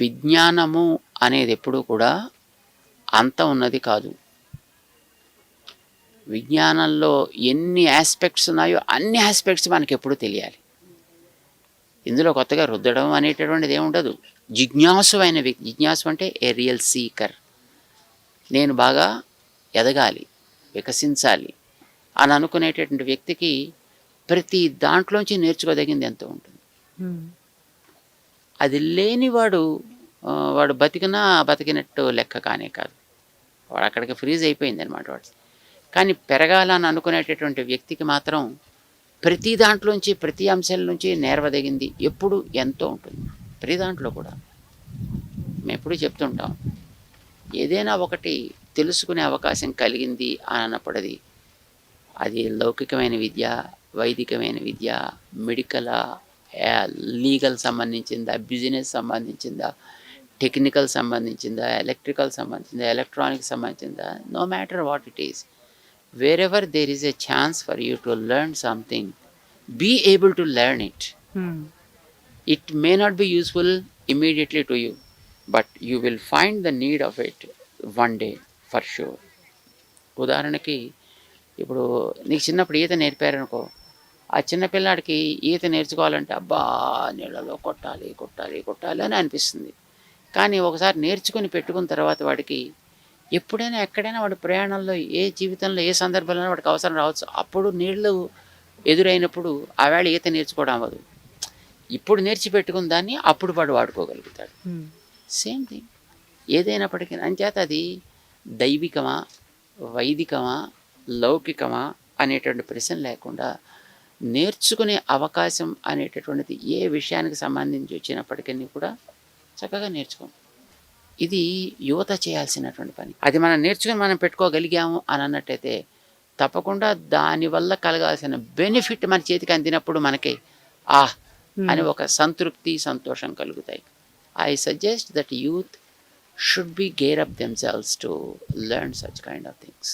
విజ్ఞానము అనేది ఎప్పుడూ కూడా అంత ఉన్నది కాదు. విజ్ఞానంలో ఎన్ని ఆస్పెక్ట్స్ ఉన్నాయో అన్ని ఆస్పెక్ట్స్ మనకి ఎప్పుడు తెలియాలి. ఇందులో కొత్తగా రుద్దడం అనేటటువంటిది ఏముండదు ఉండదు. జిజ్ఞాసు అయిన వ్యక్తి జిజ్ఞాసు అంటే ఏ రియల్ సీకర్ నేను బాగా ఎదగాలి వికసించాలి అని అనుకునేటటువంటి వ్యక్తికి ప్రతి దాంట్లోంచి నేర్చుకోదగింది ఎంతో ఉంటుంది. అది లేనివాడు వాడు బతికినా బతికినట్టు లెక్క కానే కాదు. వాడు అక్కడికి ఫ్రీజ్ అయిపోయింది అనమాట వాడు. కానీ పెరగాలని అనుకునేటటువంటి వ్యక్తికి మాత్రం ప్రతి దాంట్లోంచి ప్రతి అంశాల నుంచి నేర్వదగింది ఎప్పుడు ఎంతో ఉంటుంది. ప్రతి దాంట్లో కూడా. మేము ఎప్పుడూ చెప్తుంటాం ఏదైనా ఒకటి తెలుసుకునే అవకాశం కలిగింది అని అన్నప్పుడు అది లౌకికమైన విద్య వైదికమైన విద్య మెడికలా లీగల్ సంబంధించిందా బిజినెస్ సంబంధించిందా టెక్నికల్ సంబంధించిందా ఎలక్ట్రికల్ సంబంధించిందా electronic సంబంధించిందా no matter what it is wherever there is a chance for you to learn something be able to learn it it may not be useful immediately to you, but you will find the need of it one day for sure. ఉదాహరణకి ఇప్పుడు నీకు చిన్నప్పుడు ఈత నేర్పారనుకో ఆ చిన్న పిల్లాడికి ఈత నేర్చుకోవాలంటే అబ్బా నీళ్ళలో కొట్టాలి కొట్టాలి కొట్టాలి అని అనిపిస్తుంది. కానీ ఒకసారి నేర్చుకుని పెట్టుకున్న తర్వాత వాడికి ఎప్పుడైనా ఎక్కడైనా వాడి ప్రయాణంలో ఏ జీవితంలో ఏ సందర్భంలో వాడికి అవసరం రావచ్చు. అప్పుడు నీళ్ళు ఎదురైనప్పుడు ఆ వేళ ఈత నేర్చుకోవడం అవ్వదు. ఇప్పుడు నేర్చిపెట్టుకున్న దాన్ని అప్పుడు వాడు వాడుకోగలుగుతాడు. Same thing. ఏదైనప్పటికీ అంచేత అది దైవికమా వైదికమా లౌకికమా అనేటువంటి ప్రశ్న లేకుండా నేర్చుకునే అవకాశం అనేటటువంటిది ఏ విషయానికి సంబంధించి వచ్చినప్పటికీ కూడా చక్కగా నేర్చుకో. ఇది యువత చేయాల్సినటువంటి పని. అది మనం నేర్చుకుని మనం పెట్టుకోగలిగాము అని అన్నట్టయితే తప్పకుండా దానివల్ల కలగాల్సిన బెనిఫిట్ మన చేతికి అందినప్పుడు మనకి ఆ! అని ఒక సంతృప్తి సంతోషం కలుగుతాయి. I suggest that youth should be gear up themselves to learn such kind of things